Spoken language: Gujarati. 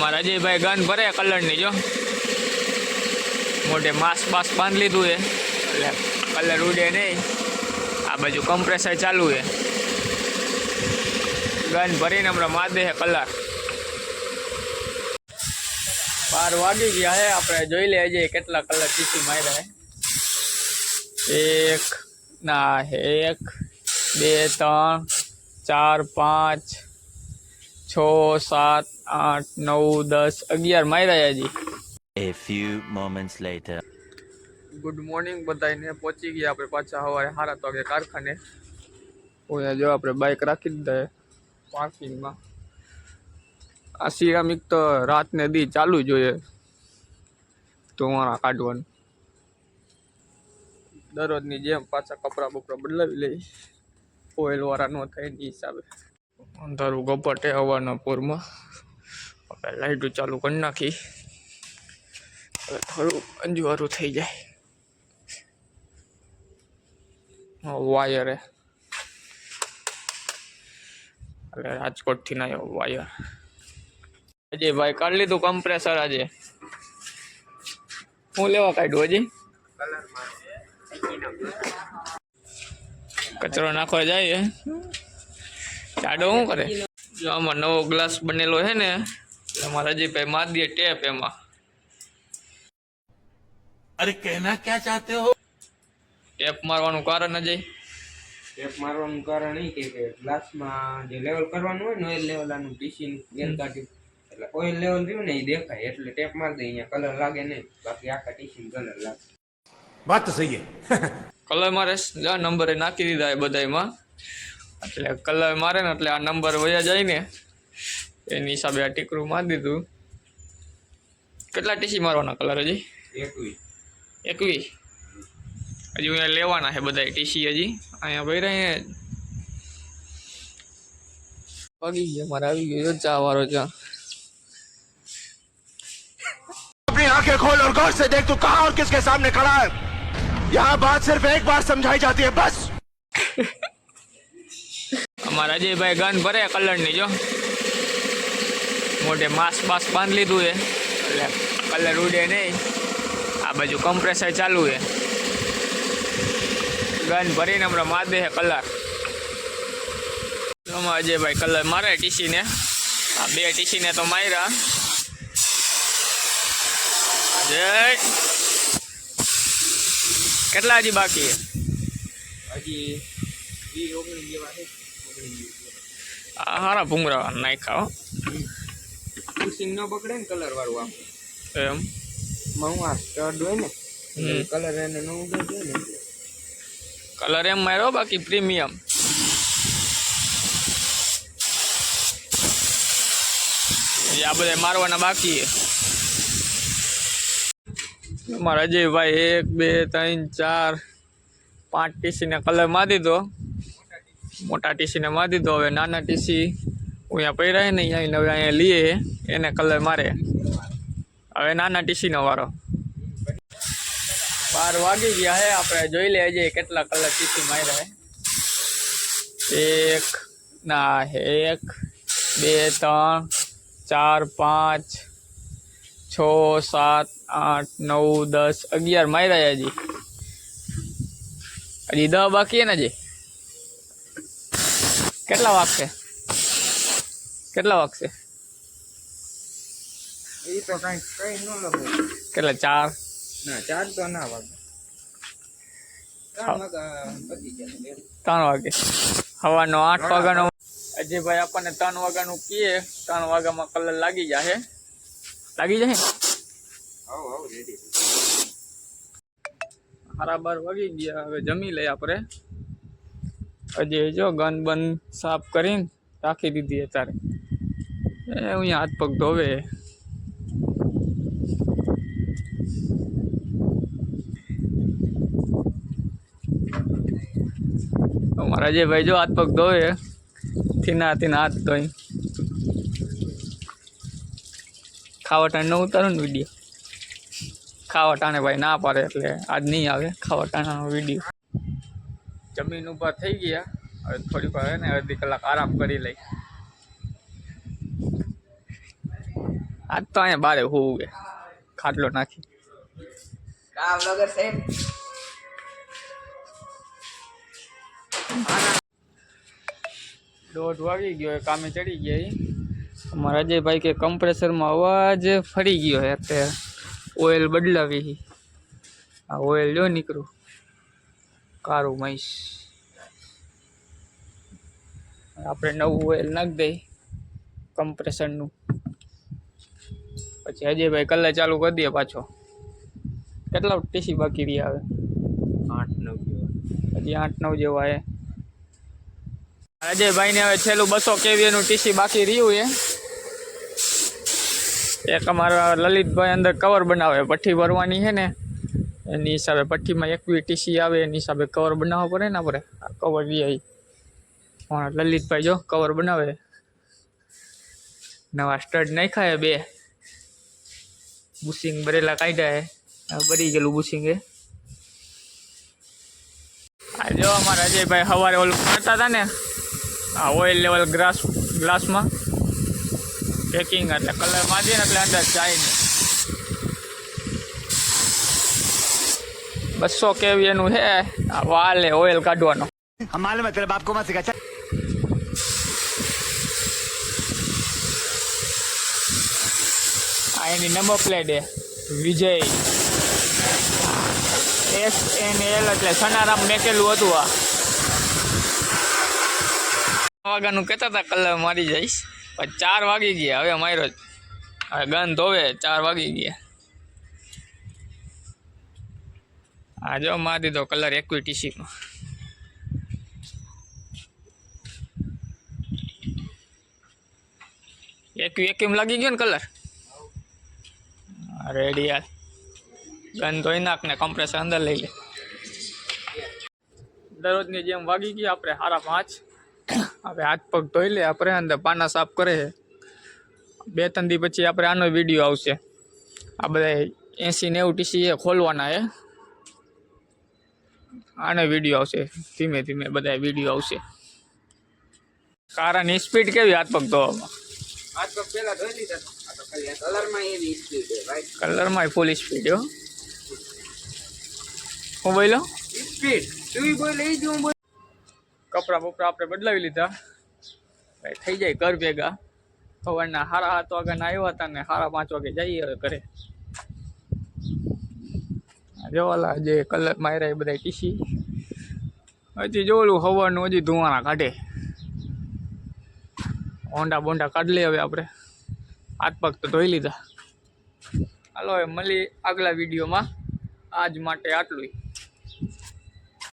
અમારા અજયભાઈ ગન ભરે કલરની, જો. મોઢે માસ્ક બાસ્ક બાંધી લીધું છે. એટલે કલર ઉડે નહીં. આ બાજુ કમ્પ્રેસર ચાલુ છે. ગન ભરીને હમણાં માર છે કલર. બાર વાગી ગયા હે આપણે જોઈ લઈએ જઈએ કેટલા કલર ચીસી માર્યા હે એક, ના, એક, બે, ત્રણ, ચાર, પાંચ છ સાત આઠ નવ દસ અગિયાર માર્યા હજી. A few moments later. Good morning બધાને પહોંચી ગયા આપણે પાછા સવારે હારા તો વાગે કારખાને. ઓયા જો આપણે બાઇક રાખી દીધા પાર્કિંગમાં આ સિરામિક તો રાતને દી ચાલુ જોઈએ ધોવાણા કાઢવાનું. દરરોજની જેમ પાછા કપડાં બપડા બદલાવી લઈ ઓઇલવાળા ન થાય એ હિસાબે. અંધારું ગપટે હવાના પૂરમાં. આપણે ચાલુ કરી નાખી. હવે થોડું અંજવારું થઈ જાય. વાયરે એટલે રાજકોટથી ના આવ્યો વાયર અજય ભાઈ કાઢી લીધું કમ્પ્રેસર આજે. હું લેવા કાઢ્યું હજી? કચરો નાખવા જાય જાડો શું કરે? જો આમાં નવો ગ્લાસ બનેલો છે ને એમાં રજીભાઈ માર દે ટેપ એમાં. અરે કહેના ક્યાં ચાહતે હો? ટેપ મારવાનું કારણ અજય ટેપ મારવાનું કારણ એ કે ગ્લાસમાં જે લેવલ કરવાનું હોય ને ઓઇલ લેવલ આનું પીસી ગેલ કાઢી. એટલે ઓઇલ લેવલ રહ્યું ને એ દેખાય. એટલે ટેપ માર દે અહીંયા કલર લાગે નહીં. બાકી આખા ટીસી કલર લાગે. વાત તો સહી કલર મારે નંબરે નાખી દીધા એ બધામાં એટલે કલર મારે ને એટલે આ નંબર વયા જાય ને એની હિસાબે આ ટીકરું મારી દીધું કેટલા ટીસી મારવાના કલર હજી એકવી એકવીસ હજી અહીંયા લેવાના છે બધા ટીસી હજી અહીંયા ભર્યા અહીંયા વાગી ગયા મારે આવી ગયો ચા વાળો ચા अपनी आंखें खोल और गौर से देख तू कहां और किसके सामने खड़ा है यहाँ बात सिर्फ एक बार समझाई जाती है बस અમારા અજયભાઈ ગન ભરે કલરની, જો. મોઢે માસ્ક બાસ્ક બાંધી લીધું છે. એટલે કલર ઉડે નહીં. આ બાજુ કમ્પ્રેસર ચાલુ છે. ગન ભરીને હમણાં માર દે કલર. અમારા અજયભાઈ કલર મારે ટીસીને આ બે ટીસીને તો માર્યા. જય કેટલા હજી બાકી હજી ઓગણીસ જેવા છે. આ હારા ભૂંગરા નાખ્યા હો. ન પકડે ને કલર વાળું આમ. એમ? માં આ સ્ટડ હોય ને કલર એને ન ઉડે ને. કલર એમ માર્યો બાકી પ્રીમિયમ આ બધા મારવાના બાકી અમારા અમારા અજયભાઈ એક બે ત્રણ ચાર પાંચ ટીસીને કલર મારી દીધો. મોટા ટીસીને મારી દીધો, હવે નાના ટીસી. અહીંયા પડ્યા ને અહીંયા હવે અહીંયા લઈએ, એને કલર મારે. હવે નાના ટીસીનો વારો. બાર વાગી ગયા હે, આપણે જોઈ લે હજી કેટલા કલર ટીસી માર્યા હે. એક, ના, એક, બે, ત્રણ, ચાર, પાંચ, છ, સાત, આઠ, નવ, દસ, અગિયાર માર્યા હજી. હજી દસ બાકી ને હજી? કેટલા વાગશે? કેટલા વાગશે? એ તો કઈ કઈ ન લખે. કેટલા ચાર? ના ચાર તો ના વાગે. ત્રણ વાગા. સવારનો આઠ વાગ્યાનો અજયભાઈ આપણને ત્રણ વાગ્યાનું કીએ. ત્રણ વાગ્યામાં કલર લાગી જશે લાગી જશે સારા બાર વાગી ગયા. હવે જમી લઈએ આપણે. અજય જો ગન બન સાફ કરીને રાખી દીધી અત્યારે. એ અહીંયા હાથ પગ ધોવે. અમારા ભાઈ જો હાથ પગ ધોવે. થીના થીના હાથ ધોઈ. ખાવટા ન ઉતારું ને વીડિયો. ખાવાટાણે ભાઈ ના પાડે એટલે આજ નહીં આવે. ખાવાટાણાનો વીડિયો. જમીન ઊભા થઈ ગયા. હવે થોડીક વાર ને અડધી કલાક આરામ કરી લઈ. આજ તો અહીંયા બારે હોવું કે ખાટલો નાખી. કા વગર સાહેબ. દોઢ વાગી ગયો એ કામે ચડી ગયા ઈ. અમારા અજયભાઈ કે કમ્પ્રેસરમાં અવાજ ફરી ગયો છે તે ઓઇલ બદલાવી હી. આ ઓઇલ જો નીકળું. કારું મહીશ આપણે નવું ઓઇલ નાખી દઈ કમ્પ્રેશનનું. પછી અજયભાઈ કલર ચાલુ કરી દઈએ પાછો. કેટલા ટીસી બાકી રહ્યા આવે આઠ નવ જેવા. હજી આઠ નવ જેવા એ અજયભાઈ ને હવે છેલ્લું બસો કેવી એનું ટીસી બાકી રહ્યું એ એક અમારા લલિતભાઈ અંદર કવર બનાવે પઠ્ઠી ભરવાની છે ને. એની હિસાબે પઠ્ઠીમાં એકવી ટીસી આવે, એની હિસાબે કવર બનાવવા પડે ને આપણે? આ કવર લઈ આવી પણ લલિતભાઈ જો કવર બનાવે. નવા સ્ટડ નાખ્યા બે. બુશિંગ ભરેલા કાઢ્યા આ બળી ગયેલું બુશિંગ એ. આ જો અમારા અજયભાઈ સવારે ઓલું કરતા હતા ને, આ ઓઇલ લેવલ ગ્લાસ ગ્લાસમાં. પેકિંગ એટલે કલર મારીએ ને એટલે અંદર જાય ને બસો કેવી એનું છે? હે વાલે ઓઇલ કાઢવાનો. માલુમ હે તેરા બાપ કો આ એની નંબર પ્લેટ હે વિજય. એસ એન એલ એટલે સનારામ મેકેલું હતું આ. વાગ્યાનું કહેતા હતા કલર મારી જઈશ. પણ ચાર વાગી ગયા હવે માર્યો હવે ગંધ ધોવે ચાર વાગી ગયા. આ જો મારી દીધો કલર એકવી ટીસીમાં એકવી એકવીમ લાગી ગયો ને કલર? રેડી યાર ગન ધોઈ નાખ ને કમ્પ્રેસર અંદર લઈ લે. દરરોજની જેમ વાગી ગઈ આપણે સારા પાંચ. હવે હાથ પગ ધોઈ લે આપણે અંદર પાના સાફ કરે છે. બે ત્રણ દી પછી આપણે આનો વીડિયો આવશે. આ બધા એંસી નેવું ટીસી એ ખોલવાના એ આનો વીડિયો આવશે. ધીમે ધીમે બધા વીડિયો આવશે. કારાની સ્પીડ કેવી હાથ પગ ધોવામાં? કલરમાં ફૂલ સ્પીડ હો. બોલો હું બોલ. કપડાં બપડા આપણે બદલાવી લીધા. થઈ જાય ઘર ભેગા. સવારના હારા સાત વાગ્યાના આવ્યા હતા ને હારા પાંચ વાગે જઈએ હવે ઘરે. આ જો કલર માર્યા એ બધા ટીસી હજી જોલું હવાનું હજી ધુવાણા કાઢે. હોંડા બોંડા કાઢી લે હવે આપણે. હાથ પગ તો ધોઈ લીધા. હાલો હવે મળી આગલા વિડીયોમાં. આજ માટે આટલું